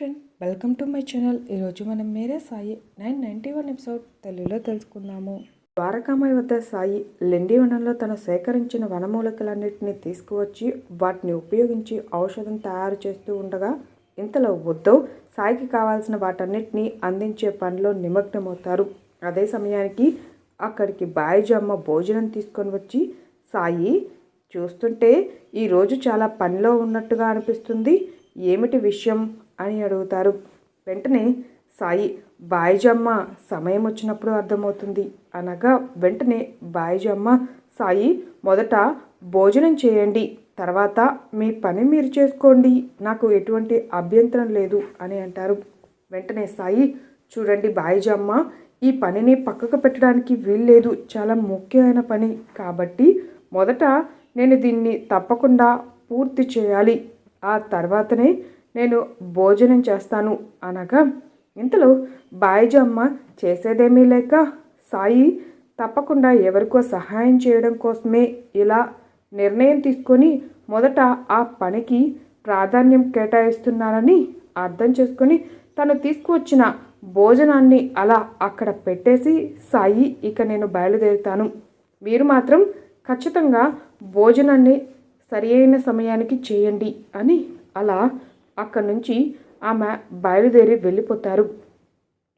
Friend welcome to my channel ఈరోజు మనం Mere Sai nine ninety one episode తెలుగులో తెలుసుకుందాము. ద్వారకామాయి వద్ద సాయి లెండి వనంలో తను సేకరించిన వనమూలికలన్నింటినీ తీసుకువచ్చి వాటిని ఉపయోగించి ఔషధం తయారు చేస్తూ ఉండగా ఇంతలో ఉద్ధవ్ సాయికి కావాల్సిన వాటన్నిటిని అందించే పనిలో నిమగ్నమవుతారు. అదే సమయానికి అక్కడికి బాయిజమ్మ భోజనం తీసుకొని వచ్చి సాయి చూస్తుంటే ఈరోజు చాలా పనిలో ఉన్నట్టుగా అనిపిస్తుంది. ఏమిటి విషయం? అని అడుగుతారు. వెంటనే సాయి బాయిజమ్మ సమయం వచ్చినప్పుడు అర్థమవుతుంది అనగా వెంటనే బాయిజమ్మ సాయి మొదట భోజనం చేయండి తర్వాత మీ పని మీరు చేసుకోండి నాకు ఎటువంటి అభ్యంతరం లేదు అని అంటారు. వెంటనే సాయి చూడండి బాయిజమ్మ ఈ పనిని పక్కకు పెట్టడానికి వీల్లేదు చాలా ముఖ్యమైన పని కాబట్టి మొదట నేను దీన్ని తప్పకుండా పూర్తి చేయాలి ఆ తర్వాతనే నేను భోజనం చేస్తాను అనగా ఇంతలో బాయిజమ్మ చేసేదేమీ లేక సాయి తప్పకుండా ఎవరికో సహాయం చేయడం కోసమే ఇలా నిర్ణయం తీసుకొని మొదట ఆ పనికి ప్రాధాన్యం కేటాయిస్తున్నానని అర్థం చేసుకొని తను తీసుకువచ్చిన భోజనాన్ని అలా అక్కడ పెట్టేసి సాయి ఇక నేను బయలుదేరుతాను. మీరు మాత్రం ఖచ్చితంగా భోజనాన్ని సరి అయిన సమయానికి చేయండి అని అలా అక్కడి నుంచి ఆమె బయలుదేరి వెళ్ళిపోతారు.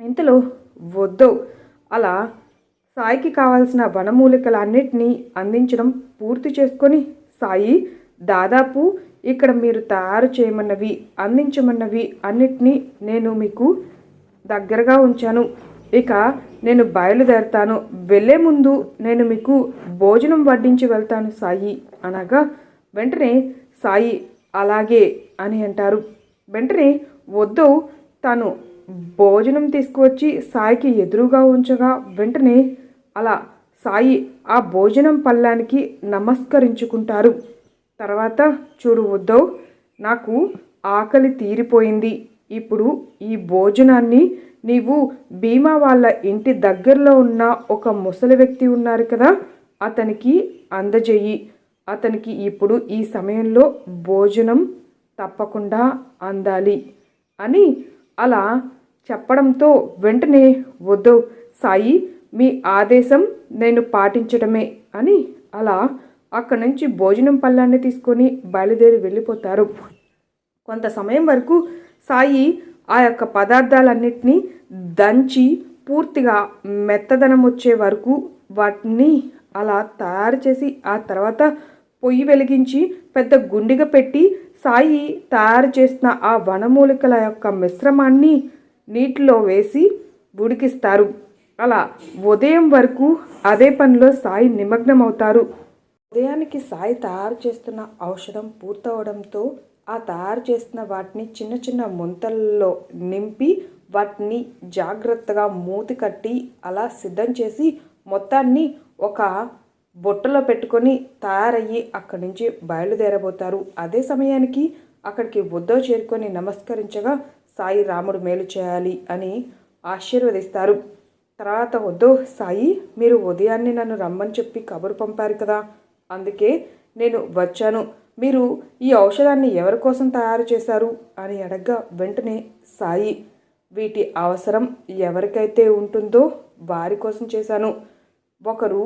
ఇంతలో వద్దు అలా సాయికి కావాల్సిన వనమూలికలన్నిటినీ అందించడం పూర్తి చేసుకొని సాయి దాదాపు ఇక్కడ మీరు తయారు చేయమన్నవి అందించమన్నవి అన్నిటినీ నేను మీకు దగ్గరగా ఉంచాను. ఇక నేను బయలుదేరతాను. వెళ్ళే ముందు నేను మీకు భోజనం వడ్డించి వెళ్తాను సాయి అనగా వెంటనే సాయి అలాగే అని అంటారు. వెంటనే వద్దు తను భోజనం తీసుకువచ్చి సాయికి ఎదురుగా ఉంచగా వెంటనే అలా సాయి ఆ భోజనం పళ్ళానికి నమస్కరించుకుంటారు. తర్వాత చూడు వద్దవు నాకు ఆకలి తీరిపోయింది. ఇప్పుడు ఈ భోజనాన్ని నీవు భీమా వాళ్ళ ఇంటి దగ్గరలో ఉన్న ఒక ముసలి వ్యక్తి ఉన్నారు కదా అతనికి అందజేయి. అతనికి ఇప్పుడు ఈ సమయంలో భోజనం తప్పకుండా అందాలి అని అలా చెప్పడంతో వెంటనే వద్దు సాయి మీ ఆదేశం నేను పాటించడమే అని అలా అక్కడి నుంచి భోజనం పళ్ళాన్ని తీసుకొని బయలుదేరి వెళ్ళిపోతారు. కొంత సమయం వరకు సాయి ఆ యొక్క పదార్థాలన్నిటినీ దంచి పూర్తిగా మెత్తదనం వచ్చే వరకు వాటిని అలా తయారు చేసి ఆ తర్వాత పొయ్యి వెలిగించి పెద్ద గుండిగా పెట్టి సాయి తయారు చేసిన ఆ వనమూలికల యొక్క మిశ్రమాన్ని నీటిలో వేసి ఉడికిస్తారు. అలా ఉదయం వరకు అదే పనిలో సాయి నిమగ్నమవుతారు. ఉదయానికి సాయి తయారు చేస్తున్న ఔషధం పూర్తవడంతో ఆ తయారు చేసిన వాటిని చిన్న చిన్న ముంతల్లో నింపి వాటిని జాగ్రత్తగా మూతి కట్టి అలా సిద్ధం చేసి మొత్తాన్ని ఒక బొట్టలో పెట్టుకొని తయారయ్యి అక్కడి నుంచి బయలుదేరబోతారు. అదే సమయానికి అక్కడికి బుద్ధో చేరుకొని నమస్కరించగా సాయి రాముడు మేలు చేయాలి అని ఆశీర్వదిస్తారు. తర్వాత వద్దు సాయి మీరు ఉదయాన్నే నన్ను రమ్మని చెప్పి కబురు పంపారు కదా. అందుకే నేను వచ్చాను. మీరు ఈ ఔషధాన్ని ఎవరి కోసం తయారు చేశారు? అని అడగ్గా వెంటనే సాయి వీటి అవసరం ఎవరికైతే ఉంటుందో వారి కోసం చేశాను. ఒకరు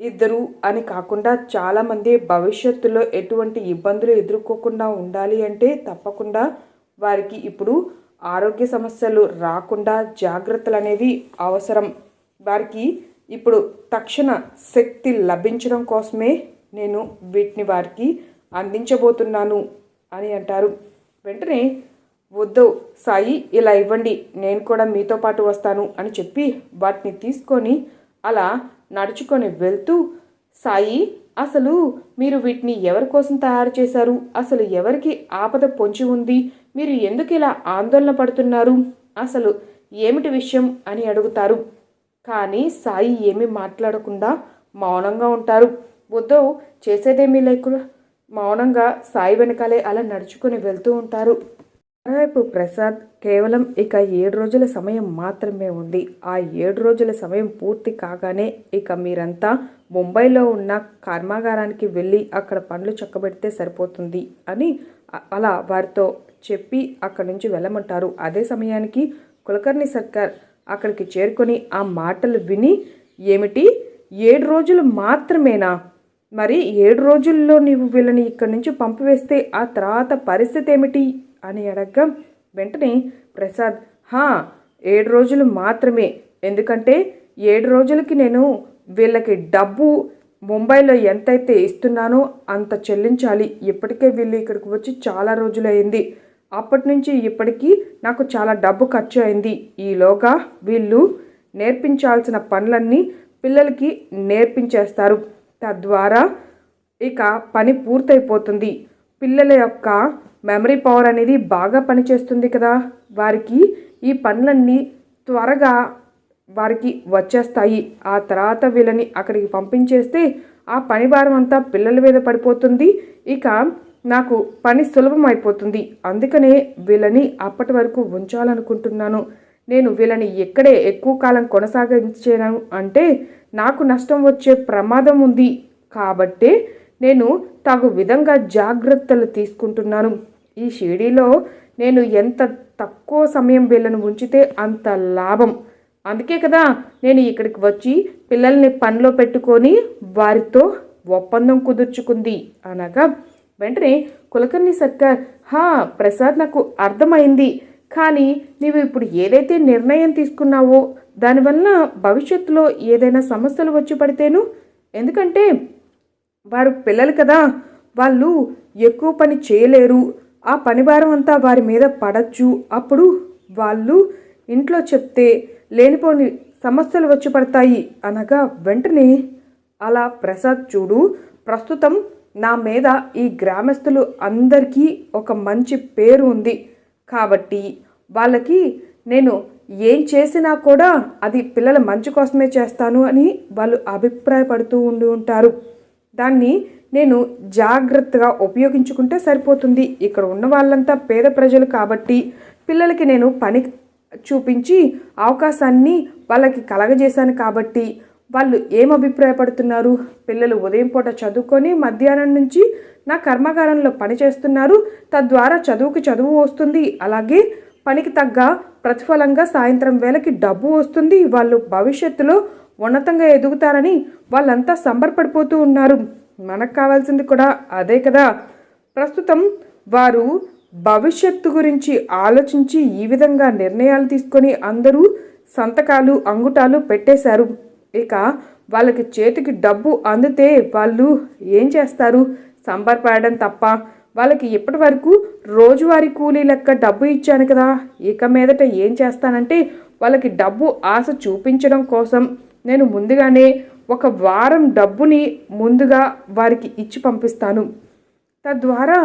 ఇద్దరు అని కాకుండా చాలామంది భవిష్యత్తులో ఎటువంటి ఇబ్బందులు ఎదుర్కోకుండా ఉండాలి అంటే తప్పకుండా వారికి ఇప్పుడు ఆరోగ్య సమస్యలు రాకుండా జాగ్రత్తలు అనేవి అవసరం. వారికి ఇప్పుడు తక్షణ శక్తి లభించడం కోసమే నేను వీటిని వారికి అందించబోతున్నాను అని అంటారు. వెంటనే వద్దు సాయి ఇలా ఇవ్వండి నేను కూడా మీతో పాటు వస్తాను అని చెప్పి వాటిని తీసుకొని అలా నడుచుకొని వెళ్తూ సాయి అసలు మీరు వీటిని ఎవరి కోసం తయారు చేశారు? అసలు ఎవరికి ఆపద పొంచి ఉంది? మీరు ఎందుకు ఇలా ఆందోళన పడుతున్నారు? అసలు ఏమిటి విషయం అని అడుగుతారు. కానీ సాయి ఏమీ మాట్లాడకుండా మౌనంగా ఉంటారు. వద్దు చేసేదేమీ లేకుండా మౌనంగా సాయి వెనకాలే అలా నడుచుకొని వెళ్తూ ఉంటారు. మరోవైపు ప్రసాద్ కేవలం ఇక ఏడు రోజుల సమయం మాత్రమే ఉంది. ఆ ఏడు రోజుల సమయం పూర్తి కాగానే ఇక మీరంతా ముంబైలో ఉన్న కర్మాగారానికి వెళ్ళి అక్కడ పనులు చక్కబెడితే సరిపోతుంది అని అలా వారితో చెప్పి అక్కడి నుంచి వెళ్ళమంటారు. అదే సమయానికి కులకర్ణి సర్కార్ అక్కడికి చేరుకొని ఆ మాటలు విని ఏమిటి? ఏడు రోజులు మాత్రమేనా? మరి ఏడు రోజుల్లో నీవు వీళ్ళని ఇక్కడి నుంచి పంపివేస్తే ఆ తర్వాత పరిస్థితి ఏమిటి? అని అడగ్గా వెంటనే ప్రసాద్ హా ఏడు రోజులు మాత్రమే. ఎందుకంటే ఏడు రోజులకి నేను వీళ్ళకి డబ్బు ముంబైలో ఎంతైతే ఇస్తున్నానో అంత చెల్లించాలి. ఇప్పటికే వీళ్ళు ఇక్కడికి వచ్చి చాలా రోజులైంది. అప్పటి నుంచి ఇప్పటికీ నాకు చాలా డబ్బు ఖర్చు అయింది. ఈలోగా వీళ్ళు నేర్పించాల్సిన పనులన్నీ పిల్లలకి నేర్పించేస్తారు. తద్వారా ఇక పని పూర్తయిపోతుంది. పిల్లల యొక్క మెమరీ పవర్ అనేది బాగా పనిచేస్తుంది కదా. వారికి ఈ పనులన్నీ త్వరగా వారికి వచ్చేస్తాయి. ఆ తర్వాత వీళ్ళని అక్కడికి పంపించేస్తే ఆ పని భారం అంతా పిల్లల మీద పడిపోతుంది. ఇక నాకు పని సులభం అయిపోతుంది. అందుకనే వీళ్ళని అప్పటి వరకు ఉంచాలనుకుంటున్నాను. నేను వీళ్ళని ఎక్కడే ఎక్కువ కాలం కొనసాగించాను అంటే నాకు నష్టం వచ్చే ప్రమాదం ఉంది కాబట్టే నేను తగు విధంగా జాగ్రత్తలు తీసుకుంటున్నాను. ఈ షిర్డీలో నేను ఎంత తక్కువ సమయం వీళ్ళను ఉంచితే అంత లాభం. అందుకే కదా నేను ఇక్కడికి వచ్చి పిల్లల్ని పనిలో పెట్టుకొని వారితో ఒప్పందం కుదుర్చుకుంది అనగా వెంటనే కులకర్ణి సర్కార్ హా ప్రసాద్ నాకు అర్థమైంది. కానీ నీవు ఇప్పుడు ఏదైతే నిర్ణయం తీసుకున్నావో దానివల్ల భవిష్యత్తులో ఏదైనా సమస్యలు వచ్చి పడితేను? ఎందుకంటే వారు పిల్లలు కదా. వాళ్ళు ఎక్కువ పని చేయలేరు. ఆ పని భారం అంతా వారి మీద పడచ్చు. అప్పుడు వాళ్ళు ఇంట్లో చెప్తే లేనిపోని సమస్యలు వచ్చి పడతాయి అనగా వెంటనే అలా ప్రసాద్ చూడు ప్రస్తుతం నా మీద ఈ గ్రామస్తులు అందరికీ ఒక మంచి పేరు ఉంది. కాబట్టి వాళ్ళకి నేను ఏం చేసినా కూడా అది పిల్లల మంచి కోసమే చేస్తాను అని వాళ్ళు అభిప్రాయపడుతూ ఉండి ఉంటారు. దాన్ని నేను జాగ్రత్తగా ఉపయోగించుకుంటే సరిపోతుంది. ఇక్కడ ఉన్న వాళ్ళంతా పేద ప్రజలు కాబట్టి పిల్లలకి నేను పని చూపించి అవకాశాన్ని వాళ్ళకి కలగజేశాను కాబట్టి వాళ్ళు ఏం అభిప్రాయపడుతున్నారు? పిల్లలు ఉదయం పూట చదువుకొని మధ్యాహ్నం నుంచి నా కర్మాగారంలో పని చేస్తున్నారు. తద్వారా చదువుకి చదువు వస్తుంది. అలాగే పనికి తగ్గ ప్రతిఫలంగా సాయంత్రం వేళకి డబ్బు వస్తుంది. వాళ్ళు భవిష్యత్తులో ఉన్నతంగా ఎదుగుతారని వాళ్ళంతా సంబరపడిపోతూ ఉన్నారు. మనకు కావాల్సింది కూడా అదే కదా. ప్రస్తుతం వారు భవిష్యత్తు గురించి ఆలోచించి ఈ విధంగా నిర్ణయాలు తీసుకొని అందరూ సంతకాలు అంగుటాలు పెట్టేశారు. ఇక వాళ్ళకి చేతికి డబ్బు అందితే వాళ్ళు ఏం చేస్తారు? సంబరపడడం తప్ప. వాళ్ళకి ఇప్పటి వరకు రోజువారీ కూలీ లెక్క డబ్బు ఇచ్చాను కదా. ఇక మీదట ఏం చేస్తానంటే వాళ్ళకి డబ్బు ఆశ చూపించడం కోసం నేను ముందుగానే ఒక వారం డబ్బుని ముందుగా వారికి ఇచ్చి పంపిస్తాను. తద్వారా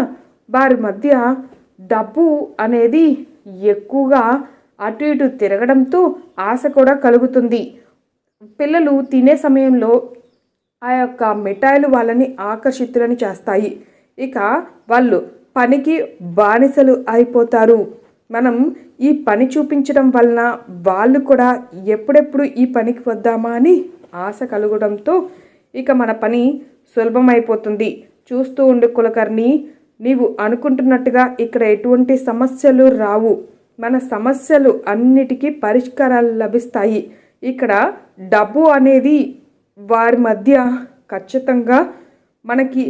వారి మధ్య డబ్బు అనేది ఎక్కువగా అటు ఇటు తిరగడంతో ఆశ కూడా కలుగుతుంది. పిల్లలు తినే సమయంలో ఆ యొక్క మిఠాయిలు వాళ్ళని ఆకర్షితులని చేస్తాయి. ఇక వాళ్ళు పనికి బానిసలు అయిపోతారు. మనం ఈ పని చూపించడం వలన వాళ్ళు కూడా ఎప్పుడెప్పుడు ఈ పనికి వద్దామా అని ఆశ కలగడంతో ఇక మన పని సులభమైపోతుంది. చూస్తూ ఉండు కులకర్ణి నీవు అనుకుంటున్నట్టుగా ఇక్కడ ఎటువంటి సమస్యలు రావు. మన సమస్యలు అన్నిటికీ పరిష్కారాలు లభిస్తాయి. ఇక్కడ డబ్బు అనేది వారి మధ్య ఖచ్చితంగా మనకి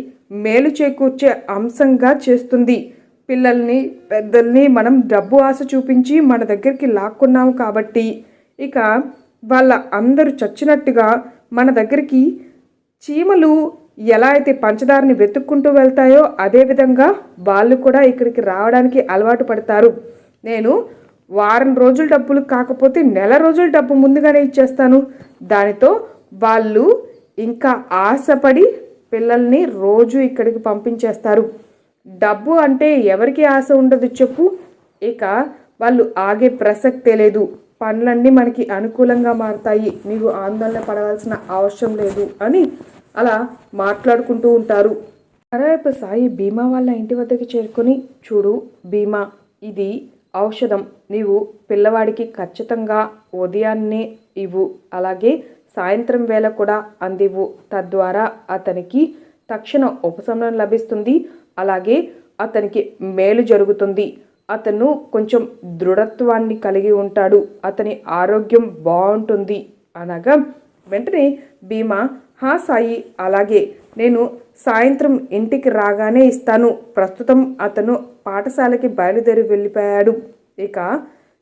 మేలు చేకూర్చే అంశంగా చేస్తుంది. పిల్లల్ని పెద్దల్ని మనం డబ్బు ఆశ చూపించి మన దగ్గరికి లాక్కున్నాము కాబట్టి. ఇక వాళ్ళ అందరూ చచ్చినట్టుగా మన దగ్గరికి చీమలు ఎలా అయితే పంచదారని వెతుక్కుంటూ వెళ్తాయో అదేవిధంగా వాళ్ళు కూడా ఇక్కడికి రావడానికి అలవాటు పడతారు. నేను వారం రోజుల డబ్బులు కాకపోతే నెల రోజుల డబ్బు ముందుగానే ఇచ్చేస్తాను. దానితో వాళ్ళు ఇంకా ఆశపడి పిల్లల్ని రోజు ఇక్కడికి పంపించేస్తారు. డబ్బు అంటే ఎవరికి ఆశ ఉండదు చెప్పు. ఇక వాళ్ళు ఆగే ప్రసక్తే లేదు. పనులన్నీ మనకి అనుకూలంగా మారుతాయి. నీవు ఆందోళన పడవలసిన అవసరం లేదు అని అలా మాట్లాడుకుంటూ ఉంటారు. మరోవైపు సాయి భీమా వాళ్ళ ఇంటి వద్దకు చేరుకొని చూడు భీమా ఇది ఔషధం. నీవు పిల్లవాడికి ఖచ్చితంగా ఉదయాన్నే ఇవ్వు. అలాగే సాయంత్రం వేళ కూడా అందివ్వు. తద్వారా అతనికి తక్షణ ఉపశమనం లభిస్తుంది. అలాగే అతనికి మేలు జరుగుతుంది. అతను కొంచెం దృఢత్వాన్ని కలిగి ఉంటాడు. అతని ఆరోగ్యం బాగుంటుంది. అనగా వెంటనే భీమా హా సాయి అలాగే నేను సాయంత్రం ఇంటికి రాగానే ఇస్తాను. ప్రస్తుతం అతను పాఠశాలకి బయలుదేరి వెళ్ళిపోయాడు. ఇక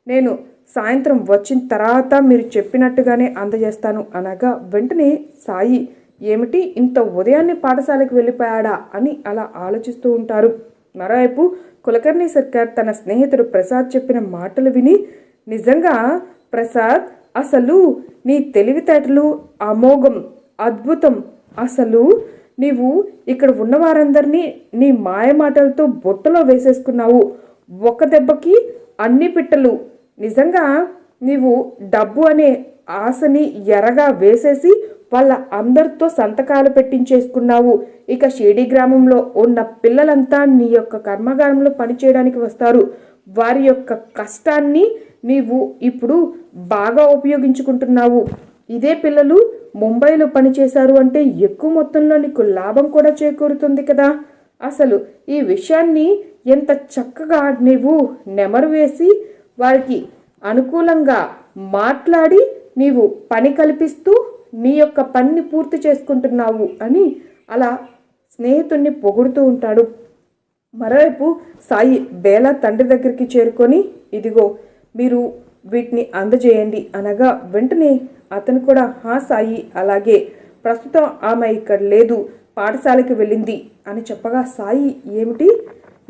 నేను సాయంత్రం వచ్చిన తర్వాత మీరు చెప్పినట్టుగానే అందజేస్తాను. అనగా వెంటనే సాయి ఏమిటి ఇంత ఉదయాన్నే పాఠశాలకు వెళ్ళిపోయాడా అని అలా ఆలోచిస్తూ ఉంటారు. మరోవైపు కులకర్ణి సర్కార్ తన స్నేహితుడు ప్రసాద్ చెప్పిన మాటలు విని నిజంగా ప్రసాద్ అసలు నీ తెలివితేటలు అమోఘం అద్భుతం అసలు నీవు ఇక్కడ ఉన్న వారందరినీ నీ మాయ మాటలతో బుట్టలో వేసేసుకున్నావు. ఒక దెబ్బకి అన్ని పిట్టలు. నిజంగా నీవు డబ్బు అనే ఆశని ఎరగా వేసేసి వాళ్ళ అందరితో సంతకాలు పెట్టించేసుకున్నావు. ఇక షేడి గ్రామంలో ఉన్న పిల్లలంతా నీ యొక్క కర్మాగారంలో పనిచేయడానికి వస్తారు. వారి యొక్క కష్టాన్ని నీవు ఇప్పుడు బాగా ఉపయోగించుకుంటున్నావు. ఇదే పిల్లలు ముంబైలో పనిచేశారు అంటే ఎక్కువ మొత్తంలో నీకు లాభం కూడా చేకూరుతుంది కదా. అసలు ఈ విషయాన్ని ఎంత చక్కగా నీవు నెమరు వేసి వారికి అనుకూలంగా మాట్లాడి నీవు పని కల్పిస్తూ నీ యొక్క పనిని పూర్తి చేసుకుంటున్నావు అని అలా స్నేహితుణ్ణి పొగుడుతూ ఉంటాడు. మరోవైపు సాయి బేలా తండ్రి దగ్గరికి చేరుకొని ఇదిగో మీరు వీటిని అందజేయండి. అనగా వెంటనే అతను కూడా హా సాయి అలాగే. ప్రస్తుతం ఆమె ఇక్కడ లేదు పాఠశాలకి వెళ్ళింది. అని చెప్పగా సాయి ఏమిటి?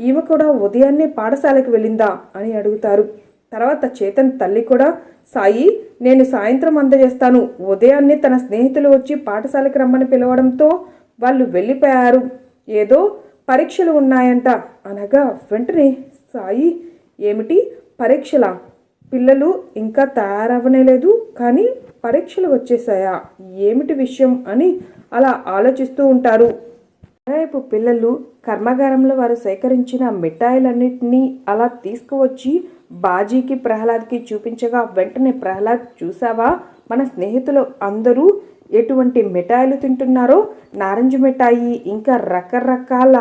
ఈమె కూడా ఉదయాన్నే పాఠశాలకి వెళ్ళిందా? అని అడుగుతారు. తర్వాత చేతన్ తల్లి కూడా సాయి నేను సాయంత్రం అందజేస్తాను. ఉదయాన్నే తన స్నేహితులు వచ్చి పాఠశాలకి రమ్మని పిలవడంతో వాళ్ళు వెళ్ళిపోయారు. ఏదో పరీక్షలు ఉన్నాయంట. అనగా వెంటనే సాయి ఏమిటి? పరీక్షలా? పిల్లలు ఇంకా తయారవ్వనేలేదు కానీ పరీక్షలు వచ్చేసాయా ఏమిటి విషయం? అని అలా ఆలోచిస్తూ ఉంటారు. రేపు పిల్లలు కర్మాగారంలో వారు సేకరించిన మిఠాయిలన్నింటినీ అలా తీసుకువచ్చి బాజీకి ప్రహ్లాద్కి చూపించగా వెంటనే ప్రహ్లాద్ చూసావా? మన స్నేహితులు అందరూ ఎటువంటి మిఠాయిలు తింటున్నారో? నారింజ మిఠాయి ఇంకా రకరకాల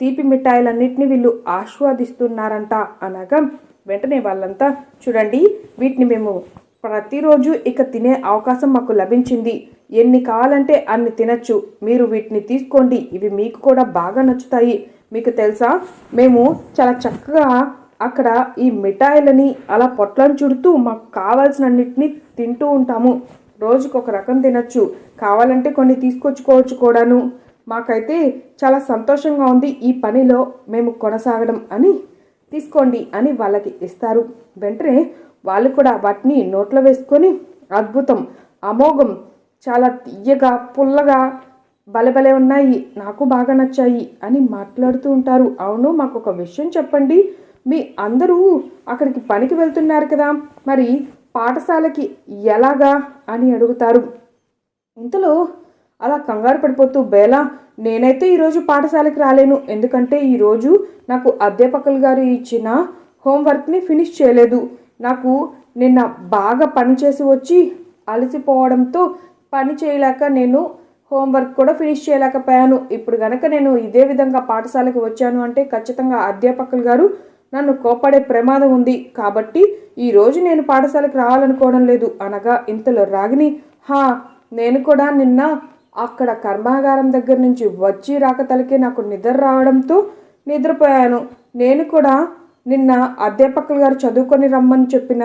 తీపి మిఠాయిలన్నింటినీ వీళ్ళు ఆస్వాదిస్తున్నారంట అనగా వెంటనే వాళ్ళంతా చూడండి వీటిని మేము ప్రతిరోజు ఇక తినే అవకాశం మాకు లభించింది. ఎన్ని కావాలంటే అన్ని తినచ్చు. మీరు వీటిని తీసుకోండి. ఇవి మీకు కూడా బాగా నచ్చుతాయి. మీకు తెలుసా? మేము చాలా చక్కగా అక్కడ ఈ మిఠాయిలని అలా పొట్లను చుడుతూ మాకు కావాల్సినన్నిటిని తింటూ ఉంటాము. రోజుకు ఒక రకం తినచ్చు. కావాలంటే కొన్ని తీసుకొచ్చుకోవచ్చు కూడాను. మాకైతే చాలా సంతోషంగా ఉంది ఈ పనిలో మేము కొనసాగడం అని తీసుకోండి అని వాళ్ళకి ఇస్తారు. వెంటనే వాళ్ళు కూడా వాటిని నోట్లో వేసుకొని అద్భుతం అమోఘం చాలా తీయగా పుల్లగా భలే ఉన్నాయి నాకు బాగా నచ్చాయి అని మాట్లాడుతూ ఉంటారు. అవును మాకు ఒక విషయం చెప్పండి. మీ అందరూ అక్కడికి పనికి వెళ్తున్నారు కదా మరి పాఠశాలకి ఎలాగా అని అడుగుతారు. ఇంతలో అలా కంగారు పడిపోతూ బేలా నేనైతే ఈరోజు పాఠశాలకి రాలేను. ఎందుకంటే ఈరోజు నాకు అధ్యాపకులు గారు ఇచ్చిన హోంవర్క్ని ఫినిష్ చేయలేదు. నాకు నిన్న బాగా పని చేసి వచ్చి అలసిపోవడంతో పని చేయలేక నేను హోంవర్క్ కూడా ఫినిష్ చేయలేకపోయాను. ఇప్పుడు గనక నేను ఇదే విధంగా పాఠశాలకు వచ్చాను అంటే ఖచ్చితంగా అధ్యాపకులు గారు నన్ను కోపడే ప్రమాదం ఉంది. కాబట్టి ఈరోజు నేను పాఠశాలకు రావాలనుకోవడం లేదు. అనగా ఇంతలో రాగిని హా నేను కూడా నిన్న అక్కడ కర్మాగారం దగ్గర నుంచి వచ్చి రాక తలకే నాకు నిద్ర రావడంతో నిద్రపోయాను. నేను కూడా నిన్న అధ్యాపకులు గారు చదువుకొని రమ్మని చెప్పిన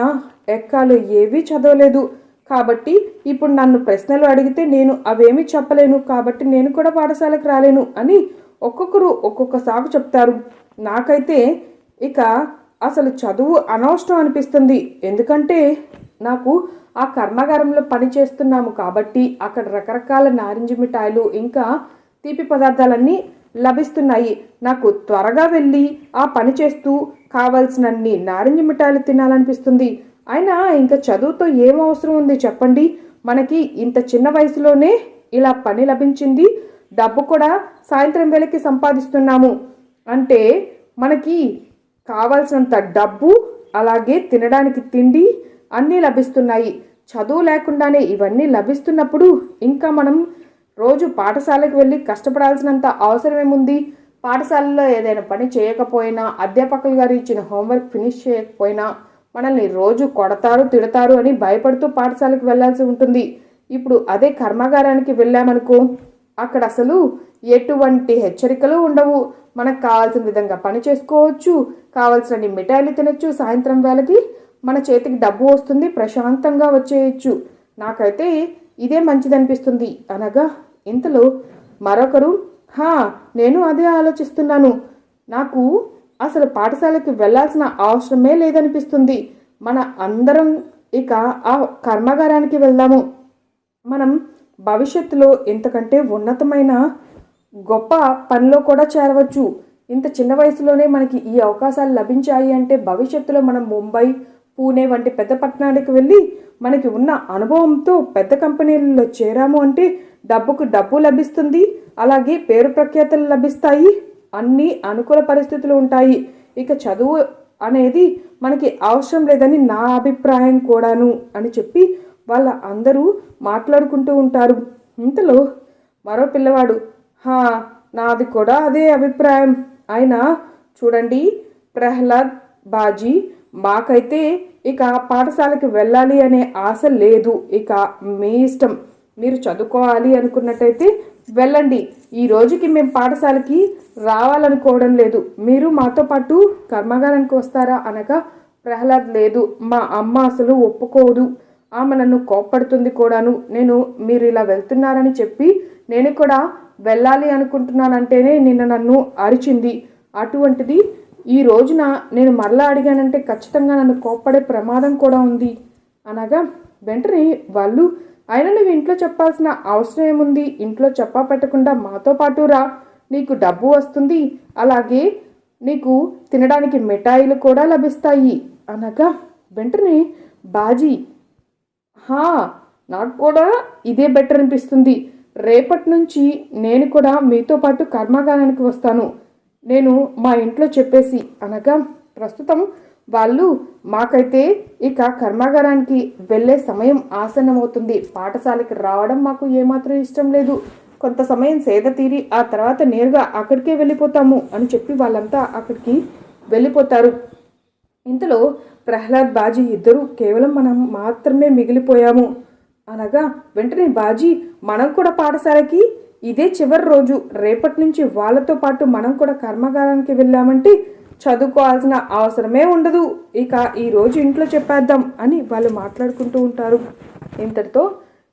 ఎక్కాలు ఏవీ చదవలేదు. కాబట్టి ఇప్పుడు నన్ను ప్రశ్నలు అడిగితే నేను అవేమీ చెప్పలేను. కాబట్టి నేను కూడా పాఠశాలకు రాలేను అని ఒక్కొక్కరు ఒక్కొక్క సాగు చెప్తారు. నాకైతే ఇక అసలు చదువు అనవసరం అనిపిస్తుంది. ఎందుకంటే నాకు ఆ కర్మాగారంలో పని చేస్తున్నాము కాబట్టి అక్కడ రకరకాల నారింజ మిఠాయిలు ఇంకా తీపి పదార్థాలన్నీ లభిస్తున్నాయి. నాకు త్వరగా వెళ్ళి ఆ పని చేస్తూ కావాల్సినన్ని నారింజ మిఠాయిలు తినాలనిపిస్తుంది. అయినా ఇంకా చదువుతో ఏం అవసరం ఉంది చెప్పండి? మనకి ఇంత చిన్న వయసులోనే ఇలా పని లభించింది. డబ్బు కూడా సాయంత్రం వేళకి సంపాదిస్తున్నాము. అంటే మనకి కావాల్సినంత డబ్బు అలాగే తినడానికి తిండి అన్నీ లభిస్తున్నాయి. చదువు లేకుండానే ఇవన్నీ లభిస్తున్నప్పుడు ఇంకా మనం రోజు పాఠశాలకు వెళ్ళి కష్టపడాల్సినంత అవసరం ఏముంది పాఠశాలలో ఏదైనా పని చేయకపోయినా అధ్యాపకులు గారు ఇచ్చిన హోంవర్క్ ఫినిష్ చేయకపోయినా మనల్ని రోజు కొడతారు తిడతారు అని భయపడుతూ పాఠశాలకు వెళ్ళాల్సి ఉంటుంది. ఇప్పుడు అదే కర్మాగారానికి వెళ్ళామనుకో అక్కడ అసలు ఎటువంటి హెచ్చరికలు ఉండవు. మనకు కావాల్సిన విధంగా పని చేసుకోవచ్చు. కావాల్సిన మిఠాయిలు తినచ్చు. సాయంత్రం వేళకి మన చేతికి డబ్బు వస్తుంది. ప్రశాంతంగా వచ్చేయచ్చు. నాకైతే ఇదే మంచిదనిపిస్తుంది. అనగా ఇంతలో మరొకరు హా నేను అదే ఆలోచిస్తున్నాను. నాకు అసలు పాఠశాలకి వెళ్ళాల్సిన అవసరమే లేదనిపిస్తుంది. మన అందరం ఇక ఆ కర్మాగారానికి వెళ్దాము. మనం భవిష్యత్తులో ఇంతకంటే ఉన్నతమైన గొప్ప పనిలో కూడా చేరవచ్చు. ఇంత చిన్న వయసులోనే మనకి ఈ అవకాశాలు లభించాయి అంటే భవిష్యత్తులో మనం ముంబై పూణే వంటి పెద్ద పట్టణానికి వెళ్ళి మనకి ఉన్న అనుభవంతో పెద్ద కంపెనీలలో చేరాము అంటే డబ్బుకు డబ్బు లభిస్తుంది. అలాగే పేరు ప్రఖ్యాతలు లభిస్తాయి. అన్ని అనుకూల పరిస్థితులు ఉంటాయి. ఇక చదువు అనేది మనకి అవసరం లేదని నా అభిప్రాయం కూడాను అని చెప్పి వాళ్ళ అందరూ మాట్లాడుకుంటూ ఉంటారు. ఇంతలో మరో పిల్లవాడు హా నాది కూడా అదే అభిప్రాయం. ఆయన చూడండి ప్రహ్లాద్ బాజీ మాకైతే ఇక పాఠశాలకి వెళ్ళాలి అనే ఆశ లేదు. ఇక మీ ఇష్టం. మీరు చదువుకోవాలి అనుకున్నట్టయితే వెళ్ళండి. ఈ రోజుకి మేము పాఠశాలకి రావాలనుకోవడం లేదు. మీరు మాతో పాటు కర్మాగారానికి వస్తారా? అనగా ప్రహ్లాద్ లేదు. మా అమ్మ అసలు ఒప్పుకోదు. ఆమె నన్ను కోప్పడుతుంది కూడాను. నేను మీరు ఇలా వెళ్తున్నారని చెప్పి నేను కూడా వెళ్ళాలి అనుకుంటున్నానంటేనే నిన్న నన్ను అరిచింది. అటువంటిది ఈ రోజున నేను మరలా అడిగానంటే ఖచ్చితంగా నన్ను కోప్పడే ప్రమాదం కూడా ఉంది. అనగా వెంటనే వాళ్ళు అయినా నువ్వు ఇంట్లో చెప్పాల్సిన అవసరం ఏముంది? ఇంట్లో చెప్పా పెట్టకుండా మాతో పాటు రా. నీకు డబ్బు వస్తుంది. అలాగే నీకు తినడానికి మిఠాయిలు కూడా లభిస్తాయి. అనగా వెంటనే బాజీ హా నాకు కూడా ఇదే బెటర్ అనిపిస్తుంది. రేపటి నుంచి నేను కూడా మీతో పాటు కర్మాగారానికి వస్తాను. నేను మా ఇంట్లో చెప్పేసి అనగా ప్రస్తుతం వాళ్ళు మాకైతే ఇక కర్మాగారానికి వెళ్ళే సమయం ఆసన్నమవుతుంది. పాఠశాలకి రావడం మాకు ఏమాత్రం ఇష్టం లేదు. కొంత సమయం సేద తీరి ఆ తర్వాత నేరుగా అక్కడికే వెళ్ళిపోతాము అని చెప్పి వాళ్ళంతా అక్కడికి వెళ్ళిపోతారు. ఇంతలో ప్రహ్లాద్ బాజీ ఇద్దరు కేవలం మనం మాత్రమే మిగిలిపోయాము. అనగా వెంటనే బాజీ మనం కూడా పాఠశాలకి? ఇదే చివరి రోజు. రేపటి నుంచి వాళ్ళతో పాటు మనం కూడా కర్మాగారానికి వెళ్ళామంటే చదువుకోవాల్సిన అవసరమే ఉండదు. ఇక ఈ రోజు ఇంట్లో చెప్పేద్దాం అని వాళ్ళు మాట్లాడుకుంటూ ఉంటారు. ఇంతటితో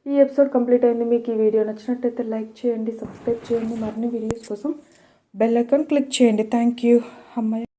ఈ ఎపిసోడ్ కంప్లీట్ అయింది. మీకు ఈ వీడియో నచ్చినట్టయితే లైక్ చేయండి సబ్స్క్రైబ్ చేయండి. మరిన్ని వీడియోస్ కోసం బెల్ ఐకాన్ క్లిక్ చేయండి. Thank you. అమ్మాయి